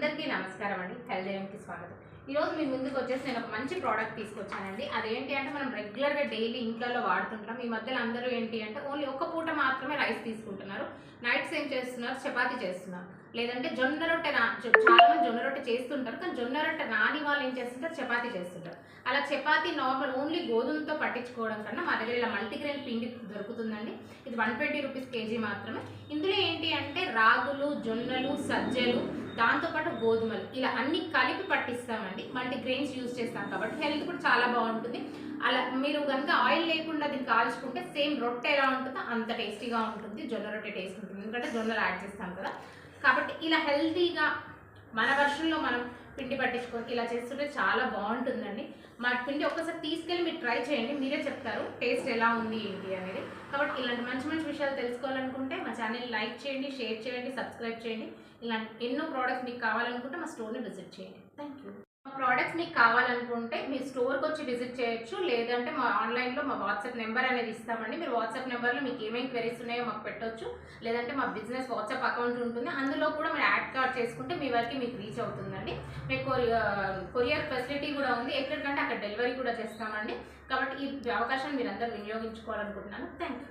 అందరికీ నమస్కారం అండి. హెల్దేయంకి స్వాగతం. ఈరోజు మీ ముందుకు వచ్చేసి నేను ఒక మంచి ప్రోడక్ట్ తీసుకొచ్చానండి. అదేంటి అంటే మనం రెగ్యులర్గా డైలీ ఇంట్లో వాడుతుంటాం. ఈ మధ్యలో అందరూ ఏంటి అంటే ఓన్లీ ఒక పూట మాత్రమే రైస్ తీసుకుంటున్నారు. నైట్స్ ఏం చేస్తున్నారు? చపాతి చేస్తున్నారు. లేదంటే జొన్న రొట్టె చాలా మంది జొన్న రొట్టె చేస్తుంటారు. కానీ జొన్న రొట్టె రాని వాళ్ళు ఏం చేస్తుంటారు? చపాతి చేస్తుంటారు. అలా చపాతి నార్మల్ ఓన్లీ గోధుమతో పట్టించుకోవడం కన్నా మా దగ్గర ఇలా మల్టీగ్రెయిన్ పిండి దొరుకుతుందండి. ఇది వన్ ట్వంటీ రూపీస్ కేజీ మాత్రమే. ఇందులో ఏంటి అంటే రాగులు జొన్నలు సజ్జలు దాంతోపాటు గోధుమలు. ఇలా అన్ని కలిపి పట్టిస్తామండి. మల్టీ గ్రెయిన్స్ యూజ్ చేస్తాం కాబట్టి హెల్త్ కూడా చాలా బాగుంటుంది. అలా మీరు కనుక ఆయిల్ లేకుండా దీన్ని కాల్చుకుంటే సేమ్ రొట్టె ఎలా ఉంటుందో అంత టేస్టీగా ఉంటుంది. జొన్న రొట్టె టేస్ట్ ఉంటుంది. ఎందుకంటే జొన్నలు యాడ్ చేస్తాం కదా. కాబట్టి ఇలా హెల్తీగా మన వర్షంలో మనం పిండి పట్టించుకొని ఇలా చేస్తుంటే చాలా బాగుంటుందండి. మా పిండి ఒక్కసారి తీసుకెళ్ళి మీరు ట్రై చేయండి. మీరే చెప్తారు టేస్ట్ ఎలా ఉంది ఏంటి అనేది. కాబట్టి ఇలాంటి మంచి మంచి విషయాలు తెలుసుకోవాలనుకుంటే మా ఛానల్ లైక్ చేయండి షేర్ చేయండి సబ్స్క్రైబ్ చేయండి. ఇలాంటి ఎన్నో ప్రోడక్ట్స్ మీకు కావాలనుకుంటే మా స్టోర్ని విజిట్ చేయండి. థ్యాంక్ యూ మా ప్రోడక్ట్స్ మీకు కావాలనుకుంటే మీ స్టోర్కి వచ్చి విజిట్ చేయొచ్చు. లేదంటే మా ఆన్లైన్లో మా వాట్సాప్ నెంబర్ అనేది ఇస్తామండి. మీరు వాట్సాప్ నెంబర్లో మీకు ఏమేమి క్వెరీస్ ఉన్నాయో మాకు పెట్టొచ్చు. లేదంటే మా బిజినెస్ వాట్సాప్ అకౌంట్ ఉంటుంది. అందులో కూడా మీరు యాడ్ కార్డ్ చేసుకుంటే మీ వరకు మీకు రీచ్ అవుతుందండి. మీకు కొరియర్ కొరియర్ ఫెసిలిటీ కూడా ఉంది. ఎక్కడికంటే అక్కడ డెలివరీ కూడా చేస్తామండి. కాబట్టి ఈ అవకాశాన్ని మీరు అందరూ వినియోగించుకోవాలనుకుంటున్నాను. Thank you